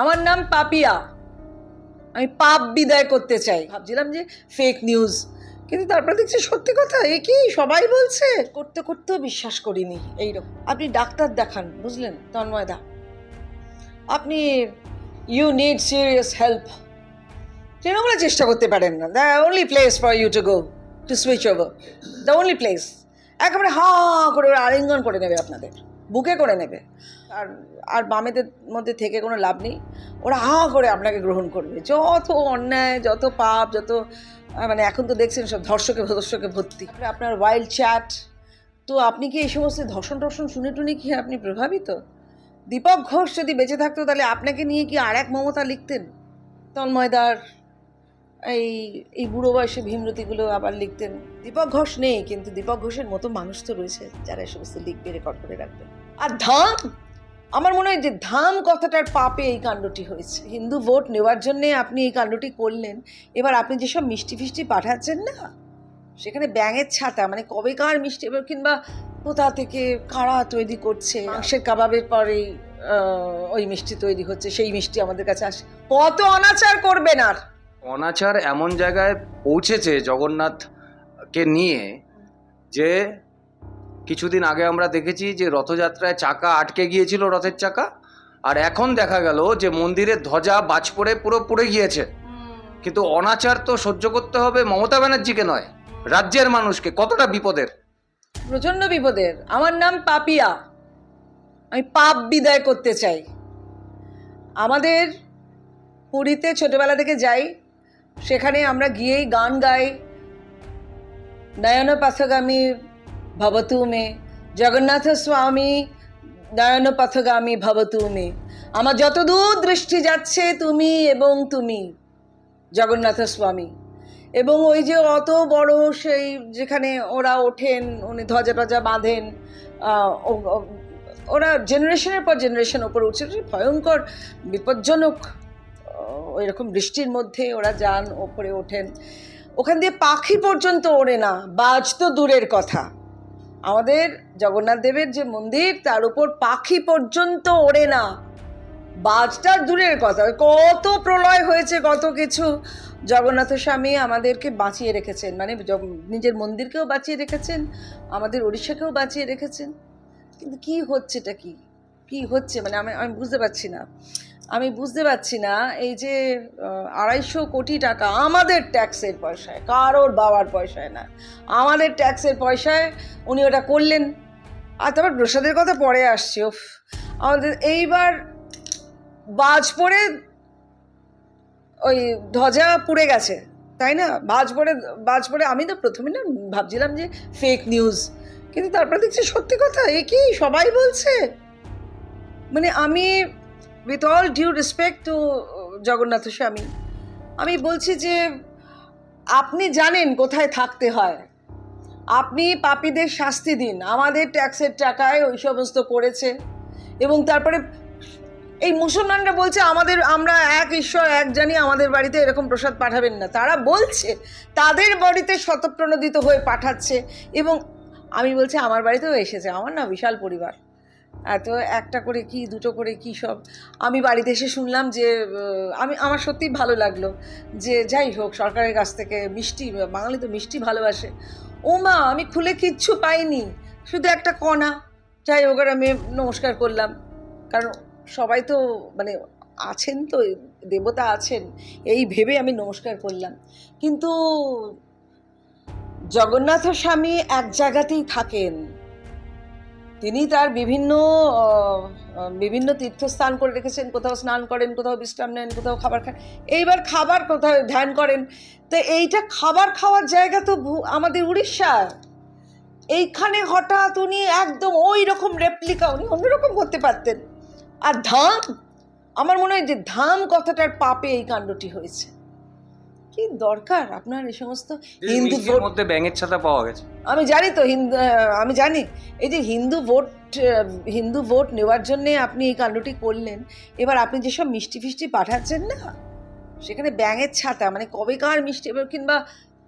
আমার নাম পাপিয়া। আমি পাপ বিদায় করতে চাই। ভাবছিলাম যে ফেক নিউজ কিন্তু তারপরে দেখছি সত্যি কথা, এ কি সবাই বলছে? করতে করতেও বিশ্বাস করিনি, এইরকম। আপনি ডাক্তার দেখান, বুঝলেন? তন্ময়দা আপনি ইউ নিড সিরিয়াস হেল্প তৃণমূলে চেষ্টা করতে পারেন না। The only place for you to go to switch over the only place একেবারে হা করে আলিঙ্গন করে নেবে আপনাদের। বুকে করে নেবে। আর আর বামেদের মধ্যে থেকে কোনো লাভ নেই। ওরা হা করে আপনাকে গ্রহণ করবে। যত অন্যায়, যত পাপ, যত মানে এখন তো দেখছেন সব ধর্ষকে ধর্ষকে ভর্তি। আপনার ওয়াইল্ড চ্যাট তো আপনি কি এই সমস্ত ধর্ষণ টর্ষণ শুনে টুনে কি আপনি প্রভাবিত? দীপক ঘোষ যদি বেঁচে থাকতো তাহলে আপনাকে নিয়ে কি আর এক মমতা লিখতেন? তন্ময়দার এই এই বুড়ো বয়সে ভীমরতিগুলো আবার লিখতেন। দীপক ঘোষ নেই, কিন্তু দীপক ঘোষের মতো মানুষ তো রয়েছে যারা এই সমস্ত লিখবে রেকর্ড করে রাখবে। আর ধাম আমার মনে হয় যে ধাম কথাটার পাপে এই কাণ্ডটি হয়েছে। হিন্দু ভোট নেওয়ার জন্যে আপনি এই কাণ্ডটি করলেন। এবার আপনি যেসব মিষ্টি ফিষ্টি পাঠাচ্ছেন না, সেখানে ব্যাঙের ছাতা মানে কবেকার মিষ্টি কিংবা কোথা থেকে কারা তৈরি করছে, মাংসের কাবাবের পরেই ওই মিষ্টি তৈরি হচ্ছে, সেই মিষ্টি আমাদের কাছে আসে, কত অনাচার করবেন আর? অনাচার এমন জায়গায় পৌঁছেছে জগন্নাথকে নিয়ে যে কিছুদিন আগে আমরা দেখেছি যে রথযাত্রায় চাকা আটকে গিয়েছিল রথের চাকা আর এখন দেখা গেল যে মন্দিরের ধ্বজা বাজ পড়ে পুরো পুড়ে গিয়েছে। কিন্তু অনাচার তো সহ্য করতে হবে মমতা ব্যানার্জিকে নয় রাজ্যের মানুষকে কতটা বিপদের? প্রচণ্ড বিপদের। আমার নাম পাপিয়া। আমি পাপ বিদায় করতে চাই। আমাদের পুরীতে ছোটবেলা থেকে যাই সেখানে আমরা গিয়েই গান গাই। নয়ন পথগামী ভবতু মে জগন্নাথ স্বামী নয়ন পথগামী ভবতু মে আমার যতদূর দৃষ্টি যাচ্ছে তুমি এবং তুমি, জগন্নাথ স্বামী। এবং ওই যে অত বড় সেই যেখানে ওরা ওঠেন, উনি ধ্বজা টজা বাঁধেন ওরা জেনারেশনের পর জেনারেশন ওপরে উঠছে। ভয়ঙ্কর, বিপজ্জনক ওই রকম বৃষ্টির মধ্যে ওরা যান, ওপরে ওঠেন। ওখান দিয়ে পাখি পর্যন্ত ওড়ে না, বাজ তো দূরের কথা। আমাদের জগন্নাথ দেবের যে মন্দির, তার উপর পাখি পর্যন্ত ওড়ে না। বাজটা দূরের কথা কত প্রলয় হয়েছে, কত কিছু। জগন্নাথ স্বামী আমাদেরকে বাঁচিয়ে রেখেছেন মানে নিজের মন্দিরকেও বাঁচিয়ে রেখেছেন, আমাদের ওড়িশাকেও বাঁচিয়ে রেখেছেন। কিন্তু কি হচ্ছেটা কি? কি হচ্ছে? মানে আমি আমি বুঝতে পারছি না। আমি বুঝতে পারছি না, এই যে আড়াইশো কোটি টাকা আমাদের ট্যাক্সের পয়সায়, কারোর বাবার পয়সায় না, আমাদের ট্যাক্সের পয়সায় উনি ওটা করলেন। আর তারপর প্রসাদের কথা পরে আসছে, উফ, আমাদের এইবার বাজ পড়ে ওই ধ্বজা পুড়ে গেছে, তাই না? বাজ পড়ে বাজ পড়ে আমি তো প্রথমে না ভাবছিলাম যে ফেক নিউজ কিন্তু তারপরে দেখছি সত্যি কথা, এ কি সবাই বলছে? মানে আমি with all due respect to Jagannath Swami আমি বলছি যে আপনি জানেন কোথায় থাকতে হয়। আপনি পাপীদের শাস্তি দিন, আমাদের ট্যাক্সের টাকায় ওই সমস্ত করেছে এবং তারপরে এই মুসলমানরা বলছে, আমাদের, আমরা এক ঈশ্বর, এক জানি, আমাদের বাড়িতে এরকম প্রসাদ পাঠাবেন না। তারা বলছে, তাদের বাড়িতে শতপ্রণোদিত হয়ে পাঠাচ্ছে এবং, আমি বলছি, আমার বাড়িতেও এসেছে, আমার না বিশাল পরিবার। এত একটা করে কি, দুটো করে কি সব। আমি বাড়িতে এসে শুনলাম যে আমি, আমার সত্যিই ভালো লাগল যে, যাই হোক, সরকারের কাছ থেকে মিষ্টি, বাঙালি তো মিষ্টি ভালোবাসে। ও মা, আমি খুলে কিচ্ছু পাইনি, শুধু একটা কণা। যাই হোক আর আমি নমস্কার করলাম। কারণ সবাই তো মানে আছেন তো, দেবতা আছেন, এই ভেবে আমি নমস্কার করলাম। কিন্তু জগন্নাথ স্বামী এক জায়গাতেই থাকেন। তিনি তার বিভিন্ন বিভিন্ন তীর্থস্থান করে রেখেছেন। কোথাও স্নান করেন, কোথাও বিশ্রাম নেন, কোথাও খাবার খান। এইবার খাবার কোথাও ধ্যান করেন? তো এইটা খাবার খাওয়ার জায়গা তো আমাদের উড়িষ্যা। এইখানে হঠাৎ উনি একদম ওই রকম রেপ্লিকা উনি অন্যরকম করতে পারতেন। আর ধাম, আমার মনে হয় যে ধাম কথাটার পাপে এই কাণ্ডটি হয়েছে। কি দরকার? আপনার এই সমস্ত হিন্দু ভোট মধ্যে ব্যাঙের ছাতা পাওয়া গেছে। আমি জানি তো হিন্দু আমি জানি। এই যে হিন্দু ভোট হিন্দু ভোট নেওয়ার জন্যে আপনি এই কাণ্ডটি করলেন এবার আপনি যেসব মিষ্টি ফিষ্টি পাঠাচ্ছেন না সেখানে ব্যাঙের ছাতা মানে কবেকার মিষ্টি এবার কিংবা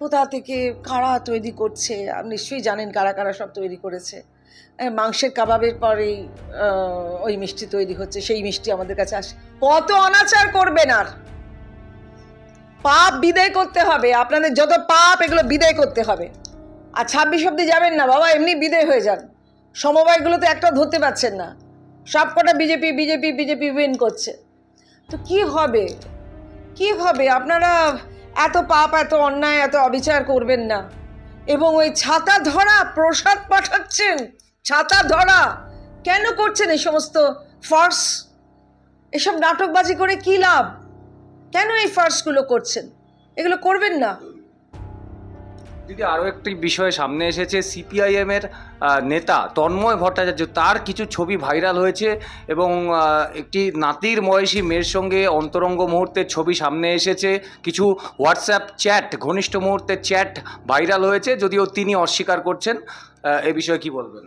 কোথা থেকে কারা তৈরি করছে আপনি নিশ্চয়ই জানেন কারা কারা সব তৈরি করেছে। মাংসের কাবাবের পরেই ওই মিষ্টি তৈরি হচ্ছে সেই মিষ্টি আমাদের কাছে আসে কত অনাচার করবেন আর? পাপ বিদায় করতে হবে। আপনাদের যত পাপ, এগুলো বিদায় করতে হবে। আর ছাব্বিশ অব্দি যাবেন না বাবা, এমনি বিদায় হয়ে যান। সমবায়গুলোতে একটা ধরতে পারছেন না। সব কটা বিজেপি বিজেপি বিজেপি উইন করছে। তো কি হবে? কি হবে? আপনারা এত পাপ, এত অন্যায়, এত অবিচার করবেন না। এবং ওই ছাতা ধরা, প্রসাদ পাঠাচ্ছেন, ছাতা ধরা, কেন করছেন এই সমস্ত ফার্স এসব নাটকবাজি করে কি লাভ? কেন এই ফার্সগুলো করছেন? এগুলো করবেন না। দিদি আরও একটি বিষয় সামনে এসেছে। সিপিআইএম এর নেতা তন্ময় ভট্টাচার্য তার কিছু ছবি ভাইরাল হয়েছে এবং একটি নাতির বয়সী মেয়ের সঙ্গে অন্তরঙ্গ মুহূর্তের ছবি সামনে এসেছে। কিছু হোয়াটসঅ্যাপ চ্যাট ঘনিষ্ঠ মুহূর্তের চ্যাট ভাইরাল হয়েছে যদিও তিনি অস্বীকার করছেন। এ বিষয়ে কি বলবেন?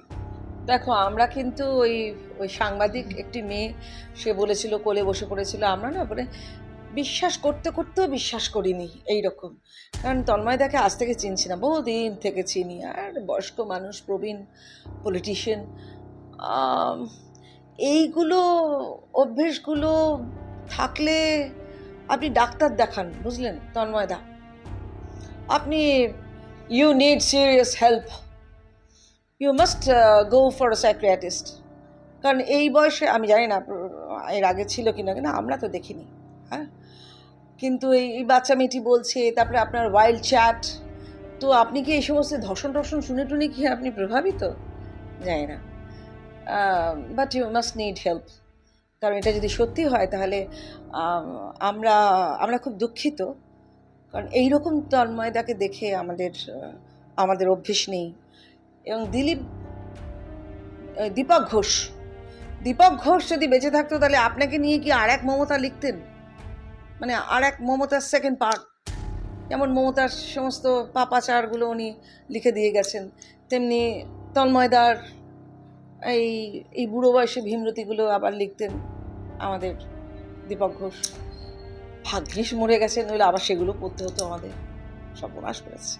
দেখো আমরা কিন্তু ওই ওই সাংবাদিক একটি মেয়ে সে বলেছিল কোলে বসে পড়েছিল। আমরা না মানে বিশ্বাস করতে করতেও বিশ্বাস করিনি এই রকম কারণ তন্ময়দাকে আজ থেকে চিনছি না, বহুদিন থেকে চিনি। আর বয়স্ক মানুষ, প্রবীণ পলিটিশিয়ান এইগুলো অভ্যেসগুলো থাকলে আপনি ডাক্তার দেখান, বুঝলেন? তন্ময়দা আপনি you need serious help you must go for psychiatrist কারণ এই বয়সে, আমি জানি না, এর আগে ছিল কিনা কিনা আমরা তো দেখিনি। হ্যাঁ? কিন্তু এই বাচ্চা মেয়েটি বলছে, তারপরে আপনার ওয়াইল্ড চ্যাট তো আপনি কি এই সমস্ত ধর্ষণ টর্ষণ শুনে টুনে কি আপনি প্রভাবিত? জানি না। But you must need help কারণ এটা যদি সত্যি হয়, তাহলে আমরা আমরা খুব দুঃখিত। কারণ এইরকম তন্ময়দাকে দেখে আমাদের আমাদের অভ্যেস নেই। এবং দিলীপ, দীপক ঘোষ দীপক ঘোষ যদি বেঁচে থাকতো, তাহলে আপনাকে নিয়ে কি আর এক মমতা লিখতেন? মানে আর এক মমতার সেকেন্ড পার্ট যেমন মমতার সমস্ত পাপাচারগুলো উনি লিখে দিয়ে গেছেন তেমনি তন্ময়দার এই এই বুড়ো বয়সে ভীমরতিগুলো আবার লিখতেন আমাদের দীপক ঘোষ। ভাগ্যিস মরে গেছেন নইলে আবার সেগুলো পড়তে হতো আমাদের। সর্বনাশ করেছে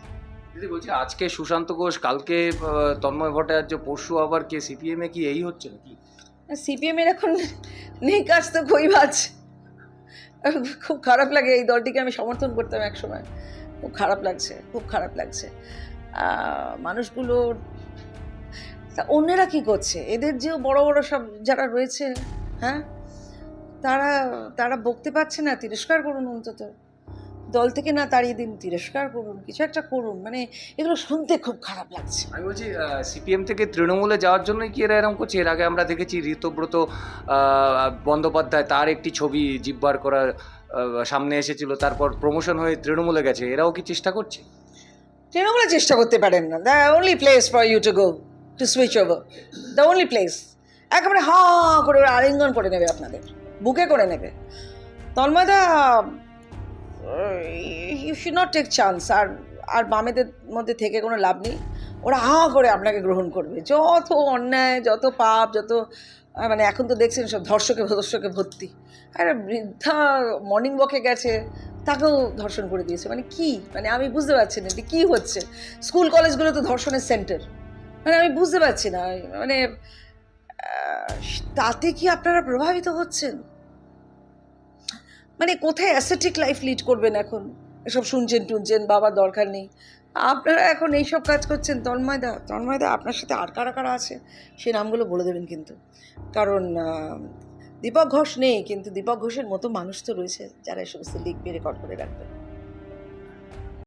দিদি বলছি আজকে সুশান্ত ঘোষ কালকে তন্ময় ভট্টাচার্য পরশু আবার কে সিপিএমে কি এই হচ্ছে নাকি? সিপিএম এর এখন নেই কাজ তো কই বাজ খুব খারাপ লাগে। এই দলটিকে আমি সমর্থন করতাম এক সময় খুব খারাপ লাগছে, খুব খারাপ লাগছে। মানুষগুলো মানুষগুলোর তা অন্যেরা কি করছে? এদের যেও বড় বড় সব যারা রয়েছে হ্যাঁ? তারা তারা বকতে পারছে না। তিরস্কার করুন অন্তত। দল থেকে না তাড়িয়ে দিন তিরস্কার করুন কিছু একটা করুন মানে এগুলো শুনতে খুব খারাপ লাগছে। আমি বলছি সিপিএম থেকে তৃণমূলে যাওয়ার জন্যই কি এরা এরকম করছে? এর আগে আমরা দেখেছি ঋতব্রত বন্দ্যোপাধ্যায় তার একটি ছবি জিব্বার করার সামনে এসেছিল তারপর প্রমোশন হয়ে তৃণমূলে গেছে। এরাও কি চেষ্টা করছে? তৃণমূলে চেষ্টা করতে পারেন না। The only place for you to go to switch over the only place একেবারে হা করে আলিঙ্গন করে নেবে আপনাদের। বুকে করে নেবে। তন্ময়দা you should not take chance আর আর বামেদের মধ্যে থেকে কোনো লাভ নেই। ওরা হা করে আপনাকে গ্রহণ করবে। যত অন্যায়, যত পাপ, যত মানে এখন তো দেখছেন সব ধর্ষকে ধর্ষকে ভর্তি। আরে বৃদ্ধা মর্নিং ওয়াকে গেছে, তাকেও ধর্ষণ করে দিয়েছে। মানে কি? মানে আমি বুঝতে পারছি না এটা কি হচ্ছে। স্কুল, কলেজগুলো তো ধর্ষণের সেন্টার মানে আমি বুঝতে পারছি না। মানে তাতে কি আপনারা প্রভাবিত হচ্ছেন? মানে কোথায় অ্যাসেটিক লাইফ লিড করবেন এখন? এসব শুনছেন টুনছেন, বাবার দরকার নেই। আপনারা এখন এইসব কাজ করছেন? তন্ময়দা তন্ময়দা আপনার সাথে আর কারা কারা আছে? সে নামগুলো বলে দেবেন কিন্তু। কারণ দীপক ঘোষ নেই, কিন্তু দীপক ঘোষের মতো মানুষ তো রয়েছে, যারা এই সমস্ত লিখবে রেকর্ড করে রাখবে।